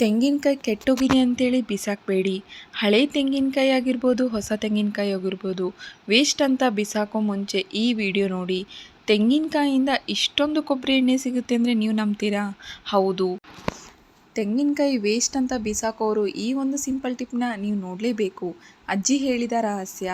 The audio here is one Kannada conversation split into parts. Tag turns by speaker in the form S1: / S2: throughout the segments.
S1: ತೆಂಗಿನಕಾಯಿ ಕೆಟ್ಟೋಗಿದೆ ಅಂತೇಳಿ ಬಿಸಾಕಬೇಡಿ. ಹಳೆ ತೆಂಗಿನಕಾಯಿ ಆಗಿರ್ಬೋದು, ಹೊಸ ತೆಂಗಿನಕಾಯಿ ಆಗಿರ್ಬೋದು ವೇಸ್ಟ್ ಅಂತ ಬಿಸಾಕೋ ಮುಂಚೆ ಈ ವಿಡಿಯೋ ನೋಡಿ. ತೆಂಗಿನಕಾಯಿಂದ ಇಷ್ಟೊಂದು ಕೊಬ್ಬರಿ ಎಣ್ಣೆ ಸಿಗುತ್ತೆ ಅಂದರೆ ನೀವು ನಂಬ್ತೀರಾ? ಹೌದು. ತೆಂಗಿನಕಾಯಿ ವೇಸ್ಟ್ ಅಂತ ಬಿಸಾಕೋರು ಈ ಒಂದು ಸಿಂಪಲ್ ಟಿಪ್ನ ನೀವು ನೋಡಲೇಬೇಕು. ಅಜ್ಜಿ ಹೇಳಿದ ರಹಸ್ಯ.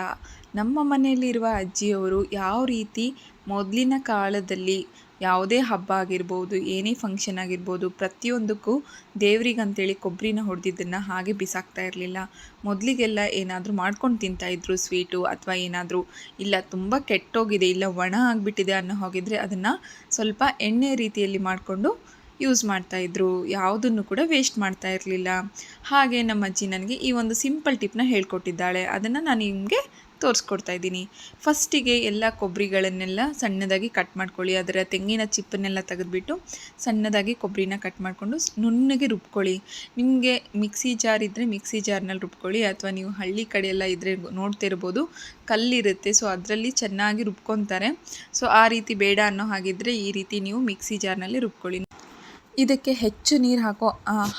S1: ನಮ್ಮ ಮನೆಯಲ್ಲಿರುವ ಅಜ್ಜಿಯವರು ಯಾವ ರೀತಿ ಮೊದಲಿನ ಕಾಲದಲ್ಲಿ ಯಾವುದೇ ಹಬ್ಬ ಆಗಿರ್ಬೋದು, ಏನೇ ಫಂಕ್ಷನ್ ಆಗಿರ್ಬೋದು, ಪ್ರತಿಯೊಂದಕ್ಕೂ ದೇವ್ರಿಗೆ ಕೊಬ್ಬರಿನ ಹೊಡೆದಿದ್ದನ್ನು ಹಾಗೆ ಬಿಸಾಕ್ತಾ ಇರಲಿಲ್ಲ. ಮೊದಲಿಗೆಲ್ಲ ಏನಾದರೂ ಮಾಡ್ಕೊಂಡು ತಿಂತಾಯಿದ್ರು ಸ್ವೀಟು ಅಥವಾ ಏನಾದರೂ. ಇಲ್ಲ, ತುಂಬ ಕೆಟ್ಟೋಗಿದೆ, ಇಲ್ಲ ಒಣ ಆಗಿಬಿಟ್ಟಿದೆ ಅನ್ನೋ ಹೋಗಿದ್ರೆ ಅದನ್ನು ಸ್ವಲ್ಪ ಎಣ್ಣೆ ರೀತಿಯಲ್ಲಿ ಮಾಡಿಕೊಂಡು ಯೂಸ್ ಮಾಡ್ತಾಯಿದ್ರು ಯಾವುದನ್ನು ಕೂಡ ವೇಸ್ಟ್ ಮಾಡ್ತಾ ಇರಲಿಲ್ಲ. ಹಾಗೆ ನಮ್ಮ ಅಜ್ಜಿ ನನಗೆ ಈ ಒಂದು ಸಿಂಪಲ್ ಟಿಪ್ನ ಹೇಳ್ಕೊಟ್ಟಿದ್ದಾಳೆ. ಅದನ್ನು ನಾನು ನಿಮಗೆ ತೋರಿಸ್ಕೊಡ್ತಾ ಇದ್ದೀನಿ. ಫಸ್ಟಿಗೆ ಎಲ್ಲ ಕೊಬ್ಬರಿಗಳನ್ನೆಲ್ಲ ಸಣ್ಣದಾಗಿ ಕಟ್ ಮಾಡ್ಕೊಳ್ಳಿ. ಅದರ ತೆಂಗಿನ ಚಿಪ್ಪನ್ನೆಲ್ಲ ತೆಗೆದುಬಿಟ್ಟು ಸಣ್ಣದಾಗಿ ಕೊಬ್ಬರಿನ ಕಟ್ ಮಾಡಿಕೊಂಡು ನುಣ್ಣಗೆ ರುಬ್ಕೊಳ್ಳಿ. ನಿಮಗೆ ಮಿಕ್ಸಿ ಜಾರ್ ಇದ್ದರೆ ಮಿಕ್ಸಿ ಜಾರ್ನಲ್ಲಿ ರುಬ್ಕೊಳ್ಳಿ. ಅಥವಾ ನೀವು ಹಳ್ಳಿ ಕಡೆಯೆಲ್ಲ ಎಲ್ಲ ನೋಡ್ತಾ ಇರ್ಬೋದು. ಕಲ್ಲಿರುತ್ತೆ. ಸೊ, ಅದರಲ್ಲಿ ಚೆನ್ನಾಗಿ ರುಬ್ಕೊತಾರೆ. ಸೊ, ಆ ರೀತಿ ಬೇಡ ಅನ್ನೋ ಹಾಗಿದ್ದರೆ ಈ ರೀತಿ ನೀವು ಮಿಕ್ಸಿ ಜಾರ್ನಲ್ಲಿ ರುಬ್ಕೊಳ್ಳಿ. ಇದಕ್ಕೆ ಹೆಚ್ಚು ನೀರು ಹಾಕೋ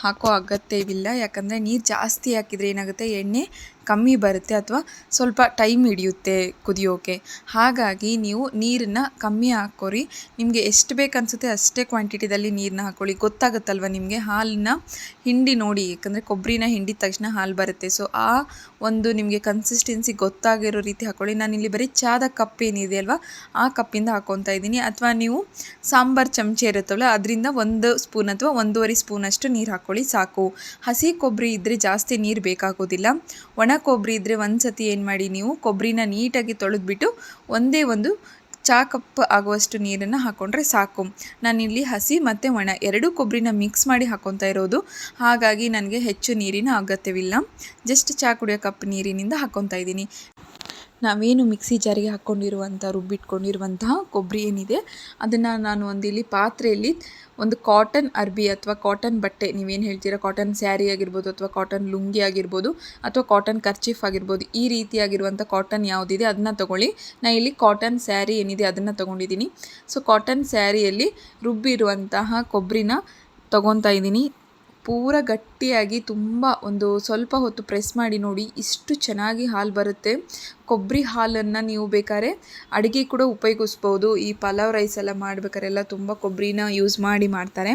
S1: ಹಾಕೋ ಅಗತ್ಯವಿಲ್ಲ. ಯಾಕಂದರೆ ನೀರು ಜಾಸ್ತಿ ಹಾಕಿದರೆ ಏನಾಗುತ್ತೆ? ಎಣ್ಣೆ ಕಮ್ಮಿ ಬರುತ್ತೆ ಅಥವಾ ಸ್ವಲ್ಪ ಟೈಮ್ ಹಿಡಿಯುತ್ತೆ ಕುದಿಯೋಕೆ. ಹಾಗಾಗಿ ನೀವು ನೀರನ್ನು ಕಮ್ಮಿ ಹಾಕ್ಕೊರಿ. ನಿಮಗೆ ಎಷ್ಟು ಬೇಕು ಅನಿಸುತ್ತೆ ಅಷ್ಟೇ ಕ್ವಾಂಟಿಟಿದಲ್ಲಿ ನೀರನ್ನ ಹಾಕ್ಕೊಳ್ಳಿ. ಗೊತ್ತಾಗುತ್ತಲ್ವ ನಿಮಗೆ ಹಾಲನ್ನ ಹಿಂಡಿ ನೋಡಿ, ಯಾಕಂದರೆ ಕೊಬ್ಬರಿನ ಹಿಂಡಿದ ತಕ್ಷಣ ಹಾಲು ಬರುತ್ತೆ. ಸೊ ಆ ಒಂದು ನಿಮಗೆ ಕನ್ಸಿಸ್ಟೆನ್ಸಿ ಗೊತ್ತಾಗಿರೋ ರೀತಿ ಹಾಕ್ಕೊಳ್ಳಿ. ನಾನು ಇಲ್ಲಿ ಬರೀ ಚಾದ ಕಪ್ ಏನಿದೆ ಅಲ್ವಾ, ಆ ಕಪ್ಪಿಂದ ಹಾಕ್ಕೊತಾ ಇದ್ದೀನಿ. ಅಥವಾ ನೀವು ಸಾಂಬಾರು ಚಮಚ ಇರುತ್ತಲ್ಲ, ಅದರಿಂದ ಒಂದು ಸ್ಪೂನ್ ಅಥವಾ ಒಂದೂವರೆ ಸ್ಪೂನಷ್ಟು ನೀರು ಹಾಕ್ಕೊಳ್ಳಿ, ಸಾಕು. ಹಸಿ ಕೊಬ್ಬರಿ ಇದ್ದರೆ ಜಾಸ್ತಿ ನೀರು ಬೇಕಾಗೋದಿಲ್ಲ. ಒಣ ಕೊಬ್ಬರಿ ಇದ್ದರೆ ಒಂದು ಸತಿ ಏನು ಮಾಡಿ ನೀವು ಕೊಬ್ಬರಿನ ನೀಟಾಗಿ ತೊಳೆದ್ಬಿಟ್ಟು ಒಂದೇ ಒಂದು ಚಾ ಕಪ್ ಆಗುವಷ್ಟು ನೀರನ್ನು ಹಾಕ್ಕೊಂಡ್ರೆ ಸಾಕು. ನಾನಿಲ್ಲಿ ಹಸಿ ಮತ್ತು ಒಣ ಎರಡೂ ಕೊಬ್ಬರಿನ ಮಿಕ್ಸ್ ಮಾಡಿ ಹಾಕ್ಕೊತಾ ಇರೋದು. ಹಾಗಾಗಿ ನನಗೆ ಹೆಚ್ಚು ನೀರಿನ ಅಗತ್ಯವಿಲ್ಲ. ಜಸ್ಟ್ ಚಾ ಕುಡಿಯೋ ಕಪ್ ನೀರಿನಿಂದ ಹಾಕ್ಕೊತಾ ಇದ್ದೀನಿ. ನಾವೇನು ಮಿಕ್ಸಿ ಜಾರಿಗೆ ಹಾಕ್ಕೊಂಡಿರುವಂಥ, ರುಬ್ಬಿಟ್ಕೊಂಡಿರುವಂತಹ ಕೊಬ್ಬರಿ ಏನಿದೆ, ಅದನ್ನು ನಾನು ಒಂದು ಇಲ್ಲಿ ಪಾತ್ರೆಯಲ್ಲಿ ಒಂದು ಕಾಟನ್ ಅರ್ಬಿ ಅಥವಾ ಕಾಟನ್ ಬಟ್ಟೆ, ನೀವೇನು ಹೇಳ್ತೀರಾ, ಕಾಟನ್ ಸ್ಯಾರಿ ಆಗಿರ್ಬೋದು ಅಥವಾ ಕಾಟನ್ ಲುಂಗಿ ಆಗಿರ್ಬೋದು ಅಥವಾ ಕಾಟನ್ ಕರ್ಚೀಫ್ ಆಗಿರ್ಬೋದು, ಈ ರೀತಿಯಾಗಿರುವಂಥ ಕಾಟನ್ ಯಾವುದಿದೆ ಅದನ್ನ ತೊಗೊಳ್ಳಿ. ನಾನು ಇಲ್ಲಿ ಕಾಟನ್ ಸ್ಯಾರಿ ಏನಿದೆ ಅದನ್ನು ತೊಗೊಂಡಿದ್ದೀನಿ. ಸೊ, ಕಾಟನ್ ಸ್ಯಾರಿಯಲ್ಲಿ ರುಬ್ಬಿರುವಂತಹ ಕೊಬ್ಬರಿನ ತೊಗೊತಾ ಇದ್ದೀನಿ. ಪೂರ ಗಟ್ಟಿಯಾಗಿ ತುಂಬ ಒಂದು ಸ್ವಲ್ಪ ಹೊತ್ತು ಪ್ರೆಸ್ ಮಾಡಿ ನೋಡಿ ಇಷ್ಟು ಚೆನ್ನಾಗಿ ಹಾಲು ಬರುತ್ತೆ. ಕೊಬ್ಬರಿ ಹಾಲನ್ನು ನೀವು ಬೇಕಾದ್ರೆ ಅಡುಗೆ ಕೂಡ ಉಪಯೋಗಿಸ್ಬೋದು. ಈ ಪಲಾವ್ ರೈಸ್ ಎಲ್ಲ ಮಾಡ್ಬೇಕಾರೆಲ್ಲ ತುಂಬ ಕೊಬ್ಬರಿನ ಯೂಸ್ ಮಾಡಿ ಮಾಡ್ತಾರೆ.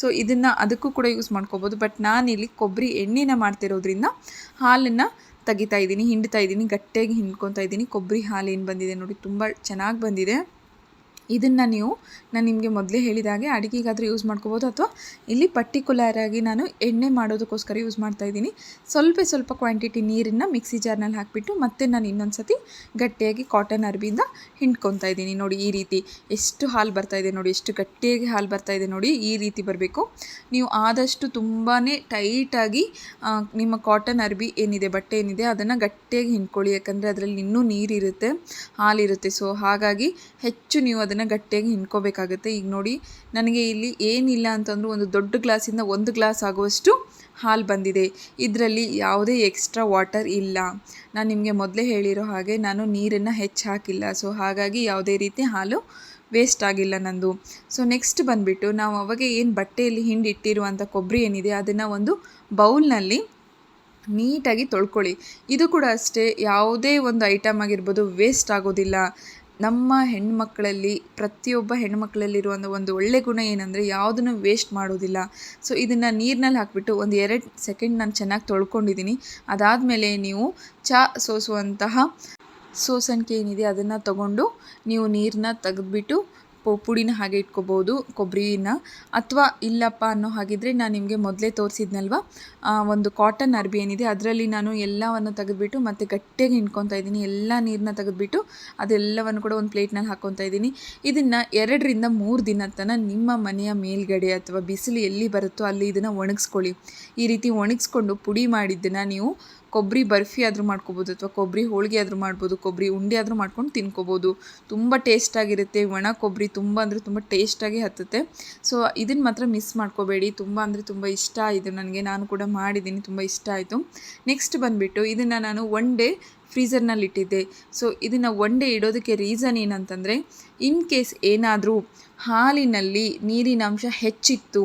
S1: ಸೊ ಇದನ್ನು ಅದಕ್ಕೂ ಕೂಡ ಯೂಸ್ ಮಾಡ್ಕೋಬೋದು. ಬಟ್ ನಾನಿಲ್ಲಿ ಕೊಬ್ಬರಿ ಎಣ್ಣೆನ ಮಾಡ್ತಿರೋದ್ರಿಂದ ಹಾಲನ್ನು ತೆಗಿತಾ ಇದ್ದೀನಿ, ಹಿಂಡ್ತಾ ಇದ್ದೀನಿ, ಗಟ್ಟಿಯಾಗಿ ಹಿಂಡ್ಕೊತಾ ಇದ್ದೀನಿ. ಕೊಬ್ಬರಿ ಹಾಲು ಏನು ಬಂದಿದೆ ನೋಡಿ, ತುಂಬ ಚೆನ್ನಾಗಿ ಬಂದಿದೆ. ಇದನ್ನು ನೀವು, ನಾನು ನಿಮಗೆ ಮೊದಲೇ ಹೇಳಿದ ಹಾಗೆ ಅಡುಗೆಗಾದರೂ ಯೂಸ್ ಮಾಡ್ಕೋಬೋದು. ಅಥವಾ ಇಲ್ಲಿ ಪರ್ಟಿಕ್ಯುಲರಾಗಿ ನಾನು ಎಣ್ಣೆ ಮಾಡೋದಕ್ಕೋಸ್ಕರ ಯೂಸ್ ಮಾಡ್ತಾ ಇದ್ದೀನಿ. ಸ್ವಲ್ಪ ಸ್ವಲ್ಪ ಕ್ವಾಂಟಿಟಿ ನೀರನ್ನು ಮಿಕ್ಸಿ ಜಾರ್ನಲ್ಲಿ ಹಾಕಿಬಿಟ್ಟು ಮತ್ತೆ ನಾನು ಇನ್ನೊಂದು ಸತಿ ಗಟ್ಟಿಯಾಗಿ ಕಾಟನ್ ಅರ್ಬಿಯಿಂದ ಹಿಂಡ್ಕೊತಾ ಇದ್ದೀನಿ. ನೋಡಿ ಈ ರೀತಿ ಎಷ್ಟು ಹಾಲು ಬರ್ತಾ ಇದೆ ನೋಡಿ, ಎಷ್ಟು ಗಟ್ಟಿಯಾಗಿ ಹಾಲು ಬರ್ತಾ ಇದೆ ನೋಡಿ ಈ ರೀತಿ ಬರಬೇಕು. ನೀವು ಆದಷ್ಟು ತುಂಬಾ ಟೈಟಾಗಿ ನಿಮ್ಮ ಕಾಟನ್ ಅರ್ಬಿ ಏನಿದೆ, ಬಟ್ಟೆ ಏನಿದೆ, ಅದನ್ನು ಗಟ್ಟಿಯಾಗಿ ಹಿಂಡ್ಕೊಳ್ಳಿ. ಯಾಕಂದರೆ ಅದರಲ್ಲಿ ಇನ್ನೂ ನೀರಿರುತ್ತೆ, ಹಾಲಿರುತ್ತೆ. ಸೊ ಹಾಗಾಗಿ ಹೆಚ್ಚು ನೀವು ಅದನ್ನು ಅದನ್ನು ಗಟ್ಟಿಯಾಗಿ ಹಿಂಡ್ಕೋಬೇಕಾಗುತ್ತೆ ಈಗ ನೋಡಿ, ನನಗೆ ಇಲ್ಲಿ ಏನಿಲ್ಲ ಅಂತಂದರೂ ಒಂದು ದೊಡ್ಡ ಗ್ಲಾಸಿಂದ ಒಂದು ಗ್ಲಾಸ್ ಆಗುವಷ್ಟು ಹಾಲು ಬಂದಿದೆ. ಇದರಲ್ಲಿ ಯಾವುದೇ ಎಕ್ಸ್ಟ್ರಾ ವಾಟರ್ ಇಲ್ಲ. ನಾನು ನಿಮಗೆ ಮೊದಲೇ ಹೇಳಿರೋ ಹಾಗೆ ನಾನು ನೀರನ್ನು ಹೆಚ್ಚು ಹಾಕಿಲ್ಲ. ಸೊ, ಹಾಗಾಗಿ ಯಾವುದೇ ರೀತಿ ಹಾಲು ವೇಸ್ಟ್ ಆಗಿಲ್ಲ ನಂದು. ಸೊ, ನೆಕ್ಸ್ಟ್ ಬಂದುಬಿಟ್ಟು ನಾವು ಅವಾಗ ಏನು ಬಟ್ಟೆಯಲ್ಲಿ ಹಿಂಡಿಟ್ಟಿರುವಂಥ ಕೊಬ್ಬರಿ ಏನಿದೆ, ಅದನ್ನು ಒಂದು ಬೌಲ್ನಲ್ಲಿ ನೀಟಾಗಿ ತೊಳ್ಕೊಳ್ಳಿ. ಇದು ಕೂಡ ಅಷ್ಟೇ, ಯಾವುದೇ ಒಂದು ಐಟಮ್ ಆಗಿರ್ಬೋದು ವೇಸ್ಟ್ ಆಗೋದಿಲ್ಲ. ನಮ್ಮ ಹೆಣ್ಮಕ್ಕಳಲ್ಲಿ ಪ್ರತಿಯೊಬ್ಬ ಹೆಣ್ಮಕ್ಕಳಲ್ಲಿರುವಂಥ ಒಂದು ಒಳ್ಳೆಯ ಗುಣ ಏನಂದರೆ ಯಾವುದನ್ನು ವೇಸ್ಟ್ ಮಾಡೋದಿಲ್ಲ. ಸೊ ಇದನ್ನು ನೀರಿನಲ್ಲಿ ಹಾಕಿಬಿಟ್ಟು ಒಂದು ಎರಡು ಸೆಕೆಂಡ್ ನಾನು ಚೆನ್ನಾಗಿ ತೊಳ್ಕೊಂಡಿದ್ದೀನಿ ಅದಾದಮೇಲೆ ನೀವು ಚಹಾ ಸೋಸುವಂತಹ ಸೋಸಣಿಕೆ ಏನಿದೆ ಅದನ್ನು ತಗೊಂಡು ನೀವು ನೀರನ್ನ ತೆಗೆದ್ಬಿಟ್ಟು ಪುಡಿನ ಹಾಗೆ ಇಟ್ಕೋಬೋದು ಕೊಬ್ಬರಿನ ಅಥವಾ ಇಲ್ಲಪ್ಪ ಅನ್ನೋ ಹಾಗಿದ್ರೆ ನಾನು ನಿಮಗೆ ಮೊದಲೇ ತೋರಿಸಿದ್ನಲ್ವ? ಒಂದು ಕಾಟನ್ ಅರ್ಬಿ ಏನಿದೆ, ಅದರಲ್ಲಿ ನಾನು ಎಲ್ಲವನ್ನು ತೆಗೆದುಬಿಟ್ಟು ಮತ್ತು ಗಟ್ಟಿಯಾಗಿ ಹಿಂಡ್ಕೊತಾ ಇದ್ದೀನಿ. ಎಲ್ಲ ನೀರನ್ನ ತೆಗೆದುಬಿಟ್ಟು ಅದೆಲ್ಲವನ್ನು ಕೂಡ ಒಂದು ಪ್ಲೇಟ್ನಲ್ಲಿ ಹಾಕ್ಕೊತಾ ಇದ್ದೀನಿ. ಇದನ್ನು ಎರಡರಿಂದ ಮೂರು ದಿನ ತನಕ ನಿಮ್ಮ ಮನೆಯ ಮೇಲ್ಗಡೆ ಅಥವಾ ಬಿಸಿಲು ಎಲ್ಲಿ ಬರುತ್ತೋ ಅಲ್ಲಿ ಇದನ್ನು ಒಣಗಿಸ್ಕೊಳ್ಳಿ. ಈ ರೀತಿ ಒಣಗಿಸ್ಕೊಂಡು ಪುಡಿ ಮಾಡಿದ್ದನ್ನು ನೀವು ಕೊಬ್ಬರಿ ಬರ್ಫಿ ಆದರೂ ಮಾಡ್ಕೋಬೋದು ಅಥವಾ ಕೊಬ್ಬರಿ ಹೋಳಿಗೆ ಆದರೂ ಮಾಡ್ಬೋದು ಕೊಬ್ಬರಿ ಉಂಡೆ ಆದರೂ ಮಾಡ್ಕೊಂಡು ತಿನ್ಕೋಬೋದು. ತುಂಬ ಟೇಸ್ಟಾಗಿರುತ್ತೆ ಒಣ ಕೊಬ್ಬರಿ ತುಂಬ ಅಂದರೆ ತುಂಬ ಟೇಸ್ಟಾಗಿ ಹತ್ತುತ್ತೆ. ಸೊ ಇದನ್ನು ಮಾತ್ರ ಮಿಸ್ ಮಾಡ್ಕೋಬೇಡಿ. ತುಂಬ ಅಂದರೆ ತುಂಬ ಇಷ್ಟ ಆಯಿತು ನನಗೆ. ನಾನು ಕೂಡ ಮಾಡಿದ್ದೀನಿ. ತುಂಬ ಇಷ್ಟ ಆಯಿತು. ನೆಕ್ಸ್ಟ್ ಬಂದುಬಿಟ್ಟು ಇದನ್ನು ನಾನು ಒನ್ ಡೇ ಫ್ರೀಝರ್ನಲ್ಲಿ ಇಟ್ಟಿದ್ದೆ. ಸೊ ಇದನ್ನು ಒನ್ ಡೇ ಇಡೋದಕ್ಕೆ ರೀಸನ್ ಏನಂತಂದರೆ ಇನ್ ಕೇಸ್ ಏನಾದರೂ ಹಾಲಿನಲ್ಲಿ ನೀರಿನ ಅಂಶ ಹೆಚ್ಚಿತ್ತು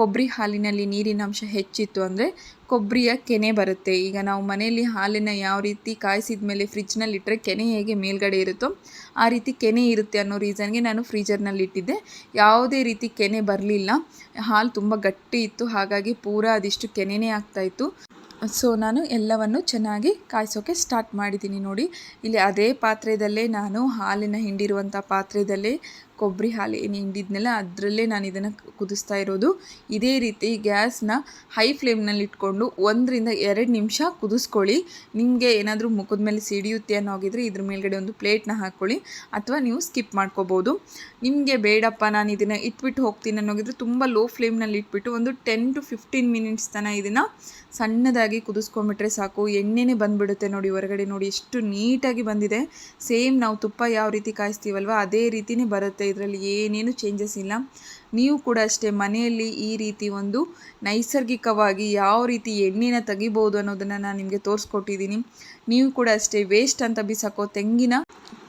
S1: ಕೊಬ್ಬರಿ ಹಾಲಿನಲ್ಲಿ ನೀರಿನ ಅಂಶ ಹೆಚ್ಚಿತ್ತು ಅಂದರೆ ಕೊಬ್ಬರಿಯ ಕೆನೆ ಬರುತ್ತೆ. ಈಗ ನಾವು ಮನೆಯಲ್ಲಿ ಹಾಲನ್ನು ಯಾವ ರೀತಿ ಕಾಯಿಸಿದ ಮೇಲೆ ಫ್ರಿಜ್ನಲ್ಲಿ ಇಟ್ಟರೆ ಕೆನೆ ಹೇಗೆ ಮೇಲ್ಗಡೆ ಇರುತ್ತೋ ಆ ರೀತಿ ಕೆನೆ ಇರುತ್ತೆ ಅನ್ನೋ ರೀಸನ್ಗೆ ನಾನು ಫ್ರೀಜರ್ನಲ್ಲಿ ಇಟ್ಟಿದ್ದೆ. ಯಾವುದೇ ರೀತಿ ಕೆನೆ ಬರಲಿಲ್ಲ. ಹಾಲು ತುಂಬ ಗಟ್ಟಿ ಇತ್ತು. ಹಾಗಾಗಿ ಪೂರಾ ಅದಿಷ್ಟು ಕೆನೆನೇ ಆಗ್ತಾಯಿತ್ತು ಸೊ, ನಾನು ಎಲ್ಲವನ್ನು ಚೆನ್ನಾಗಿ ಕಾಯಿಸೋಕ್ಕೆ ಸ್ಟಾರ್ಟ್ ಮಾಡಿದ್ದೀನಿ ನೋಡಿ. ಇಲ್ಲಿ ಅದೇ ಪಾತ್ರೆಯಲ್ಲೇ ನಾನು ಹಾಲಿನ ಹಿಂಡಿರುವಂಥ ಪಾತ್ರೆಯಲ್ಲೇ ಕೊಬ್ಬರಿ ಹಾಲು ಏನು ಹಿಂಡಿದ್ನಲ್ಲ, ಅದರಲ್ಲೇ ನಾನು ಇದನ್ನು ಕುದಿಸ್ತಾ ಇರೋದು. ಇದೇ ರೀತಿ ಗ್ಯಾಸ್ನ ಹೈ ಫ್ಲೇಮ್ನಲ್ಲಿ ಇಟ್ಕೊಂಡು ಒಂದರಿಂದ ಎರಡು ನಿಮಿಷ ಕುದಿಸ್ಕೊಳ್ಳಿ. ನಿಮಗೆ ಏನಾದರೂ ಮುಖದ ಮೇಲೆ ಸಿಡಿಯುತ್ತೆ ಅನ್ನೋ ಹೋಗಿದ್ರೆ ಇದ್ರ ಮೇಲ್ಗಡೆ ಒಂದು ಪ್ಲೇಟ್ನ ಹಾಕ್ಕೊಳ್ಳಿ, ಅಥವಾ ನೀವು ಸ್ಕಿಪ್ ಮಾಡ್ಕೋಬೋದು. ನಿಮಗೆ ಬೇಡಪ್ಪ, ನಾನು ಇದನ್ನು ಇಟ್ಬಿಟ್ಟು ಹೋಗ್ತೀನಿ ಅನ್ನೋಗಿದ್ರೆ ತುಂಬ ಲೋ ಫ್ಲೇಮ್ನಲ್ಲಿ ಇಟ್ಬಿಟ್ಟು ಒಂದು ಟೆನ್ ಟು ಫಿಫ್ಟೀನ್ ಮಿನಿಟ್ಸ್ ತನಕ ಇದನ್ನು ಸಣ್ಣದಾಗಿ ಕುದಿಸ್ಕೊಂಬಿಟ್ರೆ ಸಾಕು. ಎಣ್ಣೆನೇ ಬಂದುಬಿಡುತ್ತೆ ನೋಡಿ, ಹೊರಗಡೆ ನೋಡಿ ಎಷ್ಟು ನೀಟಾಗಿ ಬಂದಿದೆ. ಸೇಮ್ ನಾವು ತುಪ್ಪ ಯಾವ ರೀತಿ ಕಾಯಿಸ್ತೀವಲ್ವ, ಅದೇ ರೀತಿಯೇ ಬರುತ್ತೆ ಇದರಲ್ಲಿ ಏನೇನು ಚೇಂಜಸ್ ಇಲ್ಲ. ನೀವು ಕೂಡ ಅಷ್ಟೇ ಮನೆಯಲ್ಲಿ ಈ ರೀತಿ ಒಂದು ನೈಸರ್ಗಿಕವಾಗಿ ಯಾವ ರೀತಿ ಎಣ್ಣೆನ ತೆಗಿಬೋದು ಅನ್ನೋದನ್ನು ನಾನು ನಿಮಗೆ ತೋರಿಸ್ಕೊಟ್ಟಿದ್ದೀನಿ. ನೀವು ಕೂಡ ಅಷ್ಟೇ ವೇಸ್ಟ್ ಅಂತ ಬಿಸಾಕೋ ತೆಂಗಿನ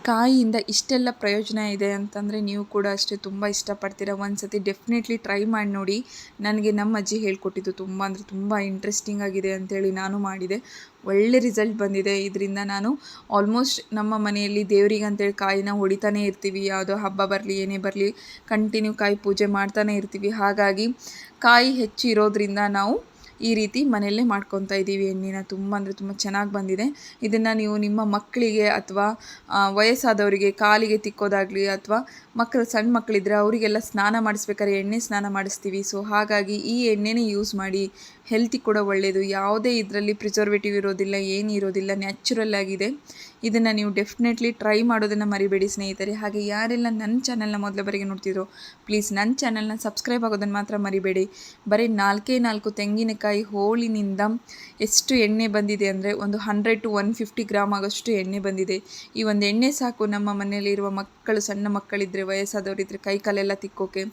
S1: ಕಾಯಿಯಿಂದ ಇಷ್ಟೆಲ್ಲ ಪ್ರಯೋಜನ ಇದೆ ಅಂತಂದರೆ ನೀವು ಕೂಡ ಅಷ್ಟೇ ತುಂಬ ಇಷ್ಟಪಡ್ತೀರಾ. ಒಂದು ಸತಿ ಡೆಫಿನೆಟ್ಲಿ ಟ್ರೈ ಮಾಡಿ ನೋಡಿ. ನನಗೆ ನಮ್ಮ ಅಜ್ಜಿ ಹೇಳ್ಕೊಟ್ಟಿದ್ದು ತುಂಬ ಅಂದರೆ ತುಂಬ ಇಂಟ್ರೆಸ್ಟಿಂಗ್ ಆಗಿದೆ ಅಂತೇಳಿ ನಾನು ಮಾಡಿದೆ. ಒಳ್ಳೆ ರಿಸಲ್ಟ್ ಬಂದಿದೆ. ಇದರಿಂದ ನಾನು ಆಲ್ಮೋಸ್ಟ್ ನಮ್ಮ ಮನೆಯಲ್ಲಿ ದೇವರಿಗೆ ಅಂತೇಳಿ ಕಾಯಿನ ಹೊಡಿತಾನೇ ಇರ್ತೀವಿ. ಯಾವುದೋ ಹಬ್ಬ ಬರಲಿ, ಏನೇ ಬರಲಿ ಕಂಟಿನ್ಯೂ ಕಾಯಿ ಪೂಜೆ ಮಾಡ್ತಾನೆ ಇರ್ತೀವಿ. ಹಾಗಾಗಿ ಕಾಯಿ ಹೆಚ್ಚು ಇರೋದ್ರಿಂದ ನಾವು ಈ ರೀತಿ ಮನೆಯಲ್ಲೇ ಮಾಡ್ಕೊತಾ ಇದ್ದೀವಿ ಎಣ್ಣೆನ. ತುಂಬ ಅಂದರೆ ತುಂಬ ಚೆನ್ನಾಗಿ ಬಂದಿದೆ. ಇದನ್ನು ನೀವು ನಿಮ್ಮ ಮಕ್ಕಳಿಗೆ ಅಥವಾ ವಯಸ್ಸಾದವರಿಗೆ ಕಾಲಿಗೆ ತಿಕ್ಕೋದಾಗಲಿ ಅಥವಾ ಮಕ್ಕಳು ಸಣ್ಣ ಮಕ್ಕಳಿದ್ರೆ ಅವರಿಗೆಲ್ಲ ಸ್ನಾನ ಮಾಡಿಸ್ಬೇಕಾದ್ರೆ ಎಣ್ಣೆ ಸ್ನಾನ ಮಾಡಿಸ್ತೀವಿ. ಸೊ ಹಾಗಾಗಿ ಈ ಎಣ್ಣೆನೇ ಯೂಸ್ ಮಾಡಿ ಹೆಲ್ತಿ ಕೂಡ ಒಳ್ಳೆಯದು ಯಾವುದೇ ಇದರಲ್ಲಿ ಪ್ರಿಸರ್ವೇಟಿವ್ ಇರೋದಿಲ್ಲ, ಏನು ಇರೋದಿಲ್ಲ ನ್ಯಾಚುರಲ್ ಆಗಿದೆ. ಇದನ್ನು ನೀವು ಡೆಫಿನೆಟ್ಲಿ ಟ್ರೈ ಮಾಡೋದನ್ನು ಮರಿಬೇಡಿ ಸ್ನೇಹಿತರೆ. ಹಾಗೆ ಯಾರೆಲ್ಲ ನನ್ನ ಚಾನಲ್ನ ಮೊದಲ ಬಾರಿಗೆ ನೋಡ್ತಿದ್ರು ಪ್ಲೀಸ್ ನನ್ನ ಚಾನಲ್ನ ಸಬ್ಸ್ಕ್ರೈಬ್ ಆಗೋದನ್ನು ಮಾತ್ರ ಮರಿಬೇಡಿ. ಬರೀ ನಾಲ್ಕೇ ನಾಲ್ಕು ತೆಂಗಿನಕಾಯಿ ಹೋಳಿನಿಂದ ಎಷ್ಟು ಎಣ್ಣೆ ಬಂದಿದೆ ಅಂದರೆ ಒಂದು hundred to one fifty gram ಆಗೋಷ್ಟು ಎಣ್ಣೆ ಬಂದಿದೆ. ಈ ಒಂದು ಎಣ್ಣೆ ಸಾಕು ನಮ್ಮ ಮನೆಯಲ್ಲಿರುವ ಮಕ್ಕಳು, ಸಣ್ಣ ಮಕ್ಕಳಿದ್ದರೆ ವಯಸ್ಸಾದವರಿದ್ದರೆ ಕೈ ಕಾಲೆಲ್ಲ ತಿಕ್ಕೋಕೆ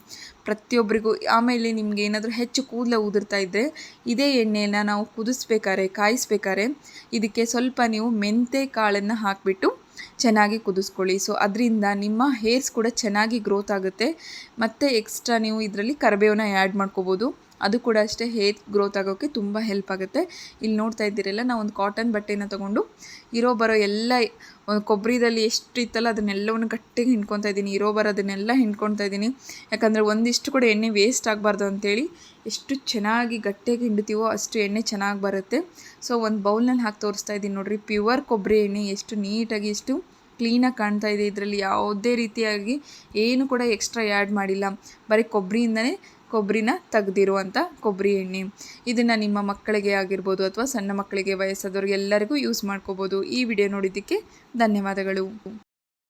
S1: ಪ್ರತಿಯೊಬ್ಬರಿಗೂ ಆಮೇಲೆ ನಿಮಗೆ ಏನಾದರೂ ಹೆಚ್ಚು ಕೂದಲ ಉದುರ್ತಾ ಇದ್ದರೆ ಇದೇ ಎಣ್ಣೆಯನ್ನು ನಾವು ಕುದಿಸ್ಬೇಕಾರೆ, ಕಾಯಿಸ್ಬೇಕಾರೆ, ಇದಕ್ಕೆ ಸ್ವಲ್ಪ ನೀವು ಮೆಂತೆ ಕಾಳನ್ನು ಹಾಕಿಬಿಟ್ಟು ಚೆನ್ನಾಗಿ ಕುದಿಸ್ಕೊಳ್ಳಿ. ಸೊ ಅದರಿಂದ ನಿಮ್ಮ ಹೇರ್ಸ್ ಕೂಡ ಚೆನ್ನಾಗಿ ಗ್ರೋತ್ ಆಗುತ್ತೆ. ಮತ್ತು ಎಕ್ಸ್ಟ್ರಾ ನೀವು ಇದರಲ್ಲಿ ಕರಿಬೇವನ್ನ ಆ್ಯಡ್ ಮಾಡ್ಕೋಬೋದು. ಅದು ಕೂಡ ಅಷ್ಟೇ ಹೇರ್ ಗ್ರೋತ್ ಆಗೋಕ್ಕೆ ತುಂಬ ಹೆಲ್ಪ್ ಆಗುತ್ತೆ. ಇಲ್ಲಿ ನೋಡ್ತಾ ಇದ್ದೀರಲ್ಲ, ನಾವು ಒಂದು ಕಾಟನ್ ಬಟ್ಟೆನ ತೊಗೊಂಡು ಇರೋ ಬರೋ ಎಲ್ಲ, ಒಂದು ಕೊಬ್ಬರಿದಲ್ಲಿ ಎಷ್ಟು ಇತ್ತಲ್ಲ, ಅದನ್ನೆಲ್ಲವನ್ನು ಗಟ್ಟಿಗೆ ಹಿಂಡ್ಕೊತಾ ಇದ್ದೀನಿ. ಇರೋ ಬರೋದನ್ನೆಲ್ಲ ಹಿಂಡ್ಕೊತಾ ಇದ್ದೀನಿ. ಯಾಕಂದರೆ ಒಂದಿಷ್ಟು ಕೂಡ ಎಣ್ಣೆ ವೇಸ್ಟ್ ಆಗಬಾರ್ದು ಅಂತೇಳಿ ಎಷ್ಟು ಚೆನ್ನಾಗಿ ಗಟ್ಟಿಯಾಗಿ ಹಿಂಡ್ತೀವೋ ಅಷ್ಟು ಎಣ್ಣೆ ಚೆನ್ನಾಗಿ ಬರುತ್ತೆ. ಸೊ ಒಂದು ಬೌಲ್ನಲ್ಲಿ ಹಾಕಿ ತೋರಿಸ್ತಾ ಇದ್ದೀನಿ ನೋಡಿರಿ. ಪ್ಯೂರ್ ಕೊಬ್ಬರಿ ಎಣ್ಣೆ, ಎಷ್ಟು ನೀಟಾಗಿ, ಎಷ್ಟು ಕ್ಲೀನಾಗಿ ಕಾಣ್ತಾ ಇದೆ ಇದರಲ್ಲಿ. ಯಾವುದೇ ರೀತಿಯಾಗಿ ಏನು ಕೂಡ ಎಕ್ಸ್ಟ್ರಾ ಆ್ಯಡ್ ಮಾಡಿಲ್ಲ. ಬರೀ ಕೊಬ್ಬರಿಯಿಂದನೇ ಕೊಬ್ಬರಿನ ತೆಗೆದಿರುವಂಥ ಕೊಬ್ಬರಿ ಎಣ್ಣೆ. ಇದನ್ನು ನಿಮ್ಮ ಮಕ್ಕಳಿಗೆ ಆಗಿರ್ಬೋದು ಅಥವಾ ಸಣ್ಣ ಮಕ್ಕಳಿಗೆ ವಯಸ್ಸಾದವ್ರಿಗೆ ಎಲ್ಲರಿಗೂ ಯೂಸ್ ಮಾಡ್ಕೋಬೋದು. ಈ ವಿಡಿಯೋ ನೋಡಿದ್ದಕ್ಕೆ ಧನ್ಯವಾದಗಳು.